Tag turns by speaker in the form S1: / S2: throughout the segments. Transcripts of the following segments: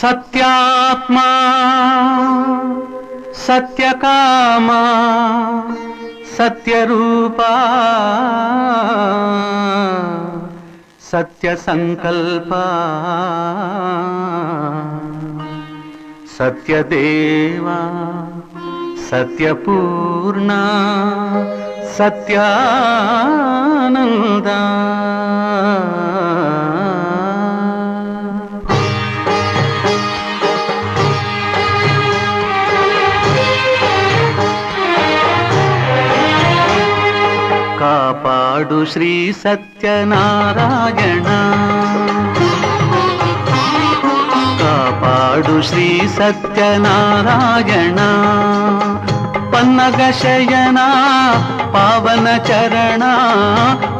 S1: సత్యాత్మా సత్యకామా సత్యరూపా సత్యసంకల్పా సత్యదేవా సత్యపూర్ణ సత్యానందా. பாடு ஸ்ரீ சத்யநாராயண. காப்பாடு ஸ்ரீ சத்யநாராயண. பன்னகசயனா பாவன சரணா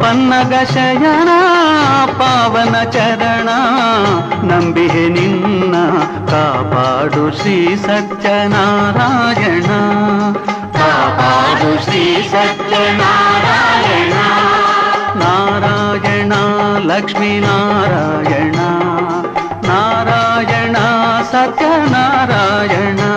S1: பன்னகசயனா ಪಾವನ ಚರಣ ನಂಬಿಹೆ ನಿನ್ನ ಕಾಪಾಡು ಶ್ರೀ ಸತ್ಯನಾರಾಯ நாராயணா லக்ஷ்மி நாராயணா நாராயணா சத்ய நாராயணா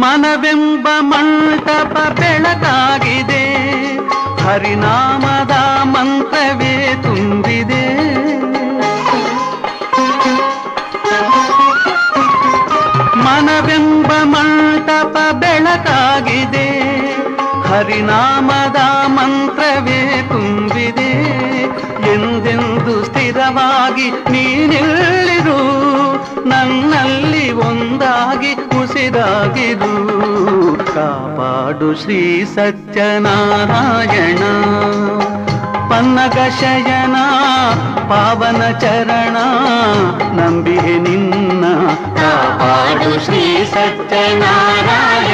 S1: ಮನವೆಂಬ ಮಂಟಪ ಬೆಳಕಾಗಿದೆ ಹರಿನಾಮದ ಮಂತ್ರವೇ ತುಂಬಿದೆ. ಮನವೆಂಬ ಮಂಟಪ ಬೆಳಕಾಗಿದೆ ಹರಿನಾಮದ ಮಂತ್ರವೇ ತುಂಬಿದೆ. ಎಂದೆಂದು ಸ್ಥಿರವಾಗಿ ನೀನಿಲ್ಲಿರು ಒಂದಾಗಿ ಉಸಿರಾಗಿರು ಕಾಪಾಡು ಶ್ರೀ ಸತ್ಯನಾರಾಯಣ ಪನ್ನಗ ಶಯನ ಪಾವನ ಚರಣ ನಂಬಿಹೆ ನಿನ್ನ ಕಾಪಾಡು ಶ್ರೀ ಸತ್ಯನಾರಾಯಣ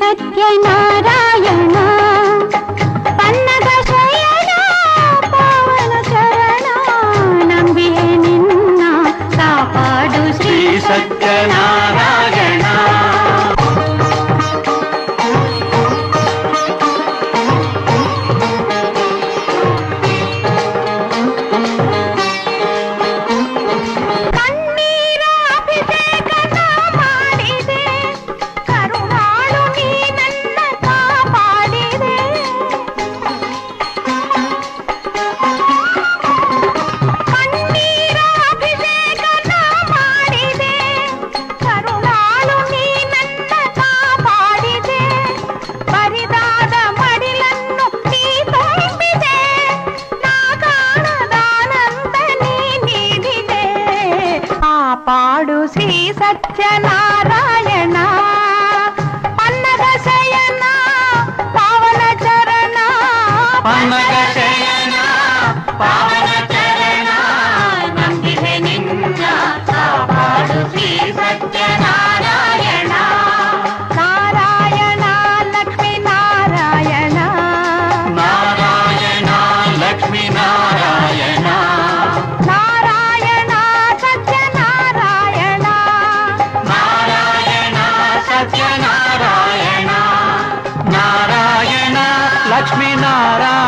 S2: సత్యనారాయణ. పన్నగ చరణ నంబి నిన్న కాపాడు శ్రీ
S1: సత్యనారాయణ. லட்சணா ಲಕ್ಷ್ಮೀನಾರಾಯಣ